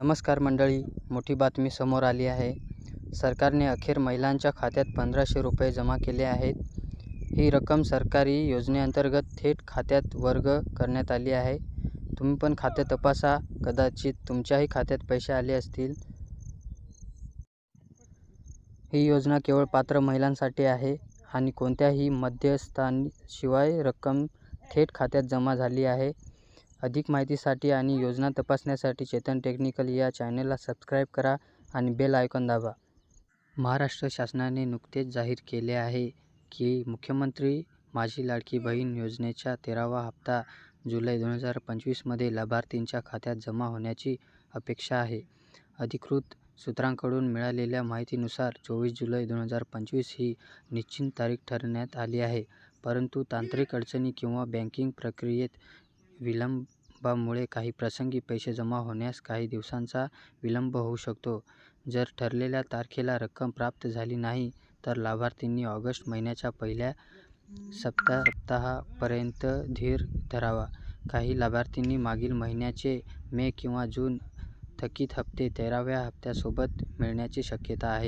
नमस्कार मंडळी मोठी बातमी समोर आली आहे. सरकारने अखेर महिलांच्या खात्यात पंधराशे रुपये जमा केले आहेत. ही रक्कम सरकारी योजनेअंतर्गत थेट खात्यात वर्ग करण्यात आली आहे. तुम्ही पण खाते तपासा. कदाचित तुमच्याही खात्यात पैसे आले असतील. ही योजना केवळ पात्र महिलांसाठी आहे आणि कोणत्याही मध्यस्थांशिवाय रक्कम थेट खात्यात जमा झाली आहे. अधिक माहितीसाठी आणि योजना तपासण्यासाठी चेतन टेक्निकल या चॅनेलला सबस्क्राईब करा आणि बेल आयकॉन दाबा. महाराष्ट्र शासनाने नुकतेच जाहीर केले आहे की मुख्यमंत्री माझी लाडकी बहीण योजनेचा तेरावा हप्ता जुलै दोन हजार पंचवीसमध्ये लाभार्थींच्या खात्यात जमा होण्याची अपेक्षा आहे. अधिकृत सूत्रांकडून मिळालेल्या माहितीनुसार चोवीस जुलै दोन हजार पंचवीस ही निश्चित तारीख ठरवण्यात आली आहे परंतु तांत्रिक अडचणी किंवा बँकिंग प्रक्रियेत विलंबामुळे काही प्रसंगी पैसे जमा होण्यास काही दिवसांचा विलंब होऊ शकतो. जर ठरलेल्या तारखेला रक्कम प्राप्त झाली नाही तर लाभार्थींनी ऑगस्ट महिन्याच्या पहिल्या सप्ताहापर्यंत धीर धरावा. काही लाभार्थींनी मागील महिन्याचे मे किंवा जून थकीत हप्ते तेराव्या हप्त्यासोबत मिळण्याची शक्यता आहे.